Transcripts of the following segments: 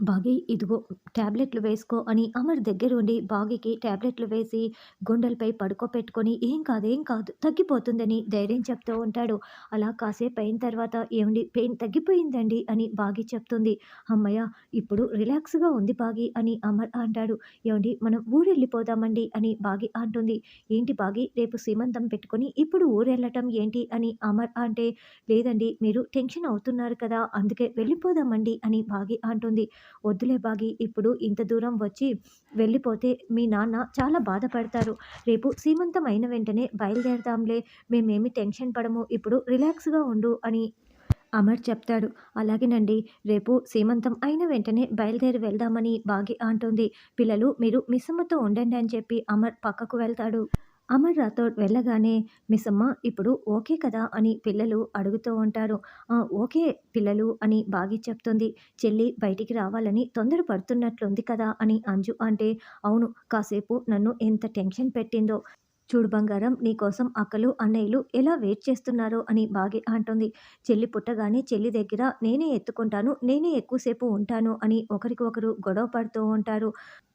బాగి ఇదిగో టాబ్లెట్లు వేసుకో అని అమర్ దగ్గరుండి బాగికి ట్యాబ్లెట్లు వేసి గుండెలపై పడుకోపెట్టుకొని ఏం కాదు ఏం కాదు తగ్గిపోతుందని ధైర్యం చెప్తూ ఉంటాడు. అలా కాసేపు అయిన తర్వాత ఏమండి పెయిన్ తగ్గిపోయిందండి అని బాగి చెప్తుంది. అమ్మయ్య ఇప్పుడు రిలాక్స్గా ఉంది బాగి అని అమర్ అంటాడు. ఏమండి మనం ఊరు వెళ్ళిపోదామండి అని బాగి అంటుంది. ఏంటి బాగి రేపు సీమంతం పెట్టుకొని ఇప్పుడు ఊరు వెళ్ళటం ఏంటి అని అమర్ అంటే లేదండి మీరు టెన్షన్ అవుతున్నారు కదా అందుకే వెళ్ళిపోదామండి అని బాగి అంటుంది. వద్దులే బాగి ఇప్పుడు ఇంత దూరం వచ్చి వెళ్ళిపోతే మీ నాన్న చాలా బాధపడతారు. రేపు సీమంతం అయిన వెంటనే బయలుదేరదాంలే మేమేమి టెన్షన్ పడము ఇప్పుడు రిలాక్స్గా ఉండు అని అమర్ చెప్తాడు. అలాగేనండి రేపు సీమంతం అయిన వెంటనే బయలుదేరి వెళ్దామని బాగి అంటుంది. పిల్లలు మీరు మిస్సమ్మతో ఉండండి అని చెప్పి అమర్ పక్కకు వెళ్తాడు. అమర్ రాథోడ్ వెళ్ళగానే మిస్సమ్మ ఇప్పుడు ఓకే కదా అని పిల్లలు అడుగుతూ ఉంటారు. ఓకే పిల్లలు అని బాగి చెప్తుంది. చెల్లి బయటికి రావాలని తొందరపడుతున్నట్లుంది కదా అని అంజు అంటే అవును కాసేపు నన్ను ఎంత టెన్షన్ పెట్టిందో. చూడు బంగారం నీకోసం అక్కలు అన్నయ్యలు ఎలా వెయిట్ చేస్తున్నారో అని బాగి అంటుంది. చెల్లి పుట్టగానే చెల్లి దగ్గర నేనే ఎత్తుకుంటాను నేనే ఎక్కువసేపు ఉంటాను అని ఒకరికి ఒకరు గొడవ పడుతూ ఉంటారు.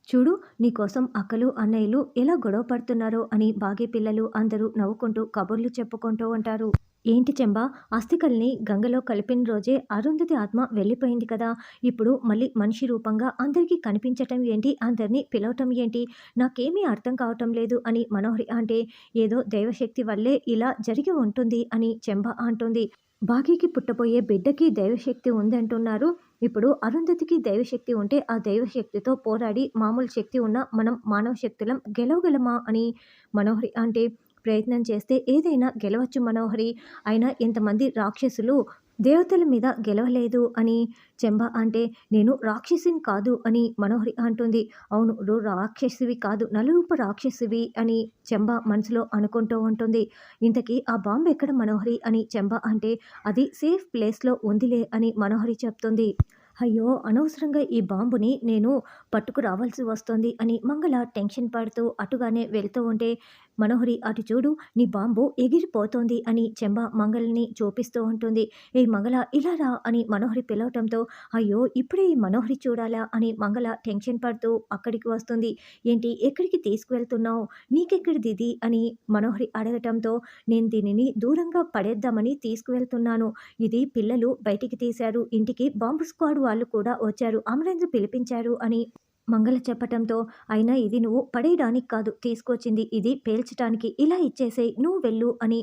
చూడు నీకోసం అక్కలు అన్నయ్యలు ఎలా గొడవ పడుతున్నారో అని బాగే పిల్లలు అందరూ నవ్వుకుంటూ కబుర్లు చెప్పుకుంటూ ఉంటారు. ఏంటి చెంబ? అస్థికల్ని గంగలో కలిపిన రోజే అరుంధతి ఆత్మ వెళ్ళిపోయింది కదా. ఇప్పుడు మళ్ళీ మనిషి రూపంగా అందరికీ కనిపించటం ఏంటి? అందరినీ పిలవటం ఏంటి? నాకేమీ అర్థం కావటం లేదు అని మనోహరి అంటే ఏదో దైవశక్తి వల్లే ఇలా జరిగి ఉంటుంది అని చెంబ అంటుంది. బాకీకి పుట్టబోయే బిడ్డకి దైవశక్తి ఉందంటున్నారు. ఇప్పుడు అరుంధతికి దైవశక్తి ఉంటే ఆ దైవశక్తితో పోరాడి మామూలు శక్తి ఉన్న మనం మానవ శక్తులం గెలవగలమా అని మనోహరి అంటే ప్రయత్నం చేస్తే ఏదైనా గెలవచ్చు మనోహరి. అయినా ఇంతమంది రాక్షసులు దేవతల మీద గెలవలేదు అని చెంబ అంటే నేను రాక్షసిని కాదు అని మనోహరి అంటుంది. అవును రాక్షసివి కాదు నలురూప రాక్షసివి అని చెంబ మనసులో అనుకుంటూ ఉంటుంది. ఇంతకీ ఆ బాంబు ఎక్కడ మనోహరి అని చెంబ అంటే అది సేఫ్ ప్లేస్లో ఉందిలే అని మనోహరి చెప్తుంది. అయ్యో అనవసరంగా ఈ బాంబుని నేను పట్టుకు రావాల్సి వస్తుంది అని మంగళ టెన్షన్ పడుతూ అటుగానే వెళ్తూ ఉంటే మనోహరి అటు చూడు నీ బాంబు ఎగిరిపోతోంది అని చెంబ మంగళని చూపిస్తూ ఉంటుంది. ఏ మంగళ ఇలా రా అని మనోహరి పిలవటంతో అయ్యో ఇప్పుడే ఈ మనోహరి చూడాలా అని మంగళ టెన్షన్ పడుతూ అక్కడికి వస్తుంది. ఏంటి ఎక్కడికి తీసుకువెళ్తున్నావు? నీకెక్కడిది దిది? అని మనోహరి అడగటంతో నేను దీనిని దూరంగా పడేద్దామని తీసుకువెళ్తున్నాను. ఇది పిల్లలు బయటికి తీశారు. ఇంటికి బాంబు స్క్వాడ్ వాళ్ళు కూడా వచ్చారు. అమరేంద్ర పిలిపించారు అని మంగళ చెప్పటంతో అయినా ఇది నువ్వు పడేయడానికి కాదు తీసుకొచ్చింది ఇది పేల్చటానికి. ఇలా ఇచ్చేసే నువ్వు వెళ్ళు అని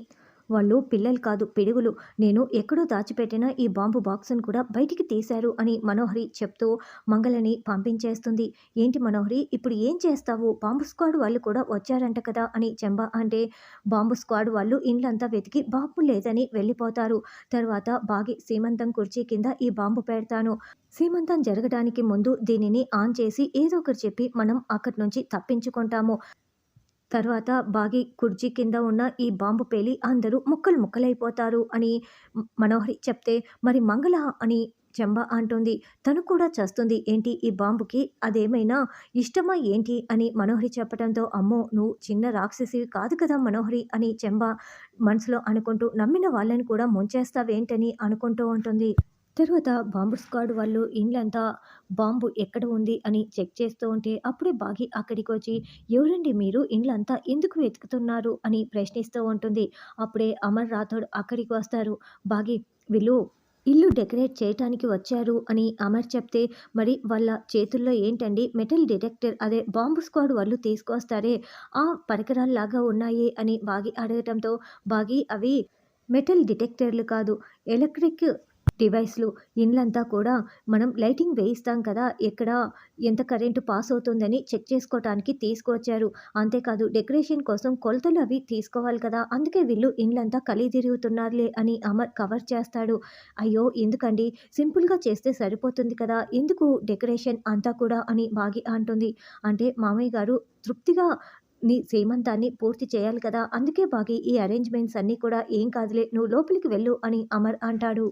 వాళ్ళు పిల్లలు కాదు పిడుగులు. నేను ఎక్కడో దాచిపెట్టిన ఈ బాంబు బాక్సును కూడా బయటికి తీశారు అని మనోహరి చెప్తూ మంగళని పంపించేస్తుంది. ఏంటి మనోహరి ఇప్పుడు ఏం చేస్తావు? బాంబు స్క్వాడ్ వాళ్ళు కూడా వచ్చారంట కదా అని చెంబ అంటే బాంబు స్క్వాడ్ వాళ్ళు ఇండ్లంతా వెతికి బాంబు లేదని వెళ్ళిపోతారు. తర్వాత బాగి సీమంతం కుర్చీ కింద ఈ బాంబు పెడతాను. సీమంతం జరగడానికి ముందు దీనిని ఆన్ చేసి ఏదో ఒకటి చెప్పి మనం అక్కడి నుంచి తప్పించుకుంటాము. తర్వాత బాగి కుర్చీ కింద ఉన్న ఈ బాంబు పేలి అందరూ ముక్కలు ముక్కలైపోతారు అని మనోహరి చెప్తే మరి మంగళ అని చెంబ అంటుంది. తను కూడా చేస్తుంది. ఏంటి ఈ బాంబుకి? అదేమైనా ఇష్టమా ఏంటి? అని మనోహరి చెప్పడంతో అమ్మో నువ్వు చిన్న రాక్షసివి కాదు కదా మనోహరి అని చెంబ మనసులో అనుకుంటూ నమ్మిన వాళ్ళని కూడా ముంచేస్తావేంటని అనుకుంటూ ఉంటుంది. తర్వాత బాంబు స్క్వాడ్ వాళ్ళు ఇండ్లంతా బాంబు ఎక్కడ ఉంది అని చెక్ చేస్తూ ఉంటే అప్పుడే బాగి అక్కడికి వచ్చి ఎవరండి మీరు? ఇండ్లంతా ఎందుకు వెతుకుతున్నారు? అని ప్రశ్నిస్తూ ఉంటుంది. అప్పుడే అమర్ రాథోడ్ అక్కడికి వస్తారు. బాగి వీళ్ళు ఇల్లు డెకరేట్ చేయటానికి వచ్చారు అని అమర్ చెప్తే మరి వాళ్ళ చేతుల్లో ఏంటండి? మెటల్ డిటెక్టర్ అదే బాంబు స్క్వాడ్ వాళ్ళు తీసుకొస్తారే. ఆ పరికరాల్లాగా ఉన్నాయి అని బాగి అడగటంతో బాగి అవి మెటల్ డిటెక్టర్లు కాదు. ఎలక్ట్రిక్ డివైస్లు ఇండ్లంతా కూడా మనం లైటింగ్ వేయిస్తాం కదా ఎక్కడ ఎంత కరెంటు పాస్ అవుతుందని చెక్ చేసుకోవటానికి తీసుకువచ్చారు అంతేకాదు డెకరేషన్ కోసం కొలతలు అవి తీసుకోవాలి కదా అందుకే వీళ్ళు ఇండ్లంతా కలీ తిరుగుతున్నారులే అని అమర్ కవర్ చేస్తాడు. అయ్యో ఎందుకండి? సింపుల్గా చేస్తే సరిపోతుంది కదా ఎందుకు డెకరేషన్ అంతా కూడా అని బాగి అంటుంది. అంటే మామయ్య గారు తృప్తిగా నీ సీమంతాన్ని పూర్తి చేయాలి కదా అందుకే బాగి ఈ అరేంజ్మెంట్స్ అన్నీ కూడా ఏం కాదులే నువ్వు లోపలికి వెళ్ళు అని అమర్ అంటాడు.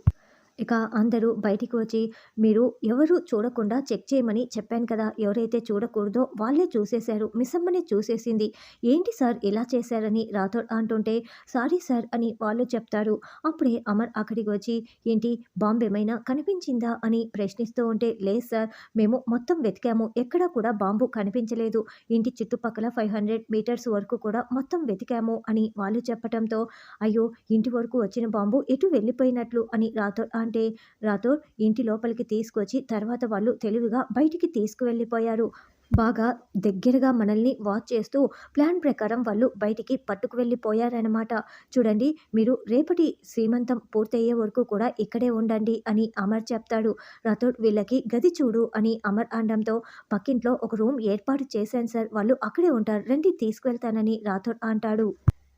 ఇక అందరూ బయటికి వచ్చి మీరు ఎవరు చూడకుండా చెక్ చేయమని చెప్పాను కదా ఎవరైతే చూడకూడదో వాళ్ళే చూసేశారు మిస్సమ్మని చూసేసింది. ఏంటి సార్ ఇలా చేశారని రాథోడ్ అంటుంటే సారీ సార్ అని వాళ్ళు చెప్తారు. అప్పుడే అమర్ అక్కడికి వచ్చి ఏంటి బాంబు ఏమైనా కనిపించిందా? అని ప్రశ్నిస్తూ ఉంటే లేదు సార్ మేము మొత్తం వెతికాము ఎక్కడా కూడా బాంబు కనిపించలేదు. ఇంటి చుట్టుపక్కల ఫైవ్ హండ్రెడ్ మీటర్స్ వరకు కూడా మొత్తం వెతికాము అని వాళ్ళు చెప్పడంతో అయ్యో ఇంటి వరకు వచ్చిన బాంబు ఎటు వెళ్ళిపోయినట్లు? అని రాథోడ్ అంటే? రాథోడ్ ఇంటి లోపలికి తీసుకొచ్చి తర్వాత వాళ్ళు తెలివిగా బయటికి తీసుకువెళ్ళిపోయారు. బాగా దగ్గరగా మనల్ని వాచ్ చేస్తూ ప్లాన్ ప్రకారం వాళ్ళు బయటికి పట్టుకు వెళ్ళిపోయారనమాట చూడండి మీరు రేపటి శ్రీమంతం పూర్తయ్యే వరకు కూడా ఇక్కడే ఉండండి అని అమర్ చెప్తాడు. రాథోడ్ వీళ్ళకి గది చూడు అని అమర్ అనడంతో పక్కింట్లో ఒక రూమ్ ఏర్పాటు చేశాను సార్ వాళ్ళు అక్కడే ఉంటారు రండి తీసుకువెళ్తానని రాథోడ్ అంటాడు.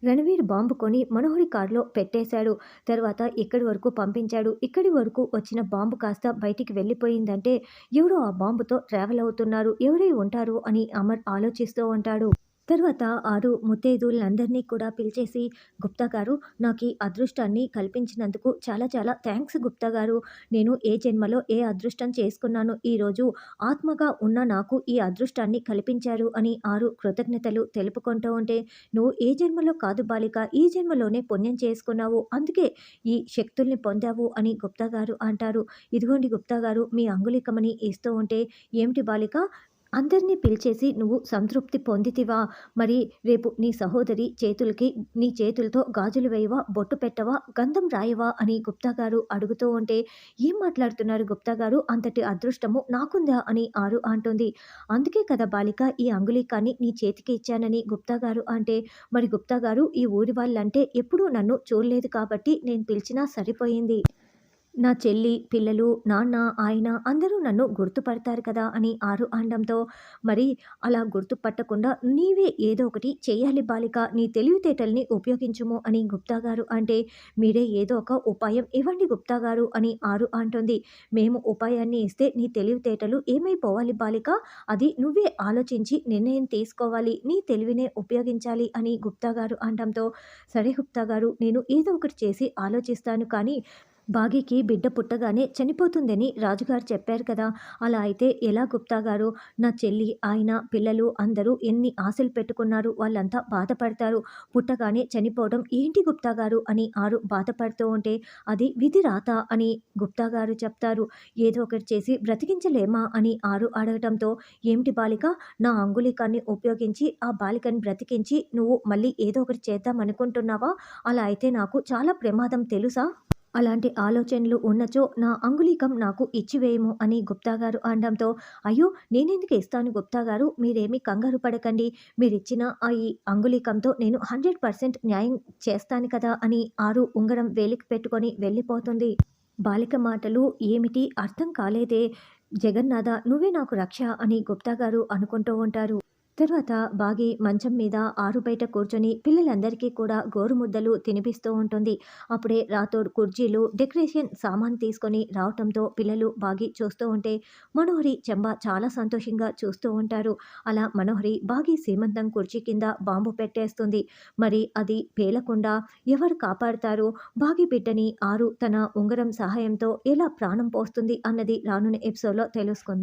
రణవీర్ బాంబు కొని మనోహరి కారులో పెట్టేశాడు. తర్వాత ఇక్కడి వరకు పంపించాడు. ఇక్కడి వరకు వచ్చిన బాంబు కాస్త బయటికి వెళ్ళిపోయిందంటే ఎవరో ఆ బాంబుతో ట్రావెల్ అవుతున్నారు. ఎవరై ఉంటారు అని అమర్ ఆలోచిస్తూ ఉంటాడు. తర్వాత ఆరు ముత్తైదులందరినీ కూడా పిలిచేసి గుప్తా గారు నాకు ఈ అదృష్టాన్ని కల్పించినందుకు చాలా చాలా థ్యాంక్స్ గుప్తా గారు. నేను ఏ జన్మలో ఏ అదృష్టం చేసుకున్నాను ఈరోజు ఆత్మగా ఉన్న నాకు ఈ అదృష్టాన్ని కల్పించారు అని ఆరు కృతజ్ఞతలు తెలుపుకుంటూ ఉంటే నువ్వు ఏ జన్మలో కాదు బాలిక ఈ జన్మలోనే పుణ్యం చేసుకున్నావు. అందుకే ఈ శక్తుల్ని పొందావు అని గుప్తా గారు అంటారు. ఇదిగోండి గుప్తా గారు మీ అంగుళికమని ఇస్తూ ఉంటే ఏమిటి బాలిక అందరినీ పిలిచేసి నువ్వు సంతృప్తి పొందితివా? మరి రేపు నీ సహోదరి చేతులకి నీ చేతులతో గాజులు వేయవా బొట్టు పెట్టవా గంధం రాయవా అని గుప్తా గారు అడుగుతూ ఉంటే ఏం మాట్లాడుతున్నారు గుప్తా గారు? అంతటి అదృష్టము నాకుందా? అని ఆరు అంటుంది. అందుకే కదా బాలిక ఈ అంగుళీకాన్ని నీ చేతికి ఇచ్చానని గుప్తా గారు అంటే మరి గుప్తా గారు ఈ ఊరి వాళ్ళంటే ఎప్పుడూ నన్ను చూడలేదు కాబట్టి నేను పిలిచినా సరిపోయింది. నా చెల్లి పిల్లలు నాన్న ఆయన అందరూ నన్ను గుర్తుపడతారు కదా అని ఆరు అనడంతో మరి అలా గుర్తుపట్టకుండా నీవే ఏదో ఒకటి చేయాలి బాలిక నీ తెలివితేటల్ని ఉపయోగించుము అని గుప్తా గారు అంటే మీరే ఏదో ఒక ఉపాయం ఇవ్వండి గుప్తా గారు అని ఆరు అంటుంది. మేము ఉపాయాన్ని ఇస్తే నీ తెలివితేటలు ఏమైపోవాలి బాలిక? అది నువ్వే ఆలోచించి నిర్ణయం తీసుకోవాలి నీ తెలివినే ఉపయోగించాలి అని గుప్తా గారు అనడంతో సరే గుప్తా గారు నేను ఏదో ఒకటి చేసి ఆలోచిస్తాను కానీ బాగీకి బిడ్డ పుట్టగానే చనిపోతుందని రాజుగారు చెప్పారు కదా. అలా అయితే ఎలా గుప్తా గారు? నా చెల్లి ఆయన పిల్లలు అందరూ ఎన్ని ఆశలు పెట్టుకున్నారు? వాళ్ళంతా బాధపడతారు. పుట్టగానే చనిపోవడం ఏంటి గుప్తా గారు? అని ఆరు బాధపడుతూ ఉంటే అది విధి రాత అని గుప్తా గారు చెప్తారు. ఏదో ఒకటి చేసి బ్రతికించలేమా? అని ఆరు అడగటంతో ఏమిటి బాలిక? నా అంగుళికాన్ని ఉపయోగించి ఆ బాలికని బ్రతికించి నువ్వు మళ్ళీ ఏదో ఒకటి చేద్దాం అనుకుంటున్నావా? అలా అయితే నాకు చాలా ప్రమాదం తెలుసా? అలాంటి ఆలోచనలు ఉన్నచో నా అంగుళీకం నాకు ఇచ్చివేయము అని గుప్తా గారు అనడంతో అయ్యో నేనెందుకు ఇస్తాను గుప్తా గారు మీరేమీ కంగారు పడకండి. మీరిచ్చిన ఆ ఈ అంగుళీకంతో నేను హండ్రెడ్ పర్సెంట్ న్యాయం చేస్తాను కదా అని ఆరు ఉంగరం వేలికి పెట్టుకొని వెళ్ళిపోతుంది. బాలిక మాటలు ఏమిటి? అర్థం కాలేదే. జగన్నాథ నువ్వే నాకు రక్ష అని గుప్తా గారు అనుకుంటూ ఉంటారు. తర్వాత బాగి మంచం మీద ఆరు బయట కూర్చొని పిల్లలందరికీ కూడా గోరుముద్దలు తినిపిస్తూ ఉంటుంది. అప్పుడే రాథోడ్ కుర్చీలు డెకరేషన్ సామాన్ తీసుకొని రావటంతో పిల్లలు బాగి చూస్తూ ఉంటే మనోహరి చెంబ చాలా సంతోషంగా చూస్తూ ఉంటారు. అలా మనోహరి బాగి సీమంతం కుర్చీ కింద బాంబు పెట్టేస్తుంది. మరి అది పేలకుండా ఎవరు కాపాడుతారు? బాగి బిడ్డని ఆరు తన ఉంగరం సహాయంతో ఎలా ప్రాణం పోస్తుంది అన్నది రానున్న ఎపిసోడ్లో తెలుసుకుంది.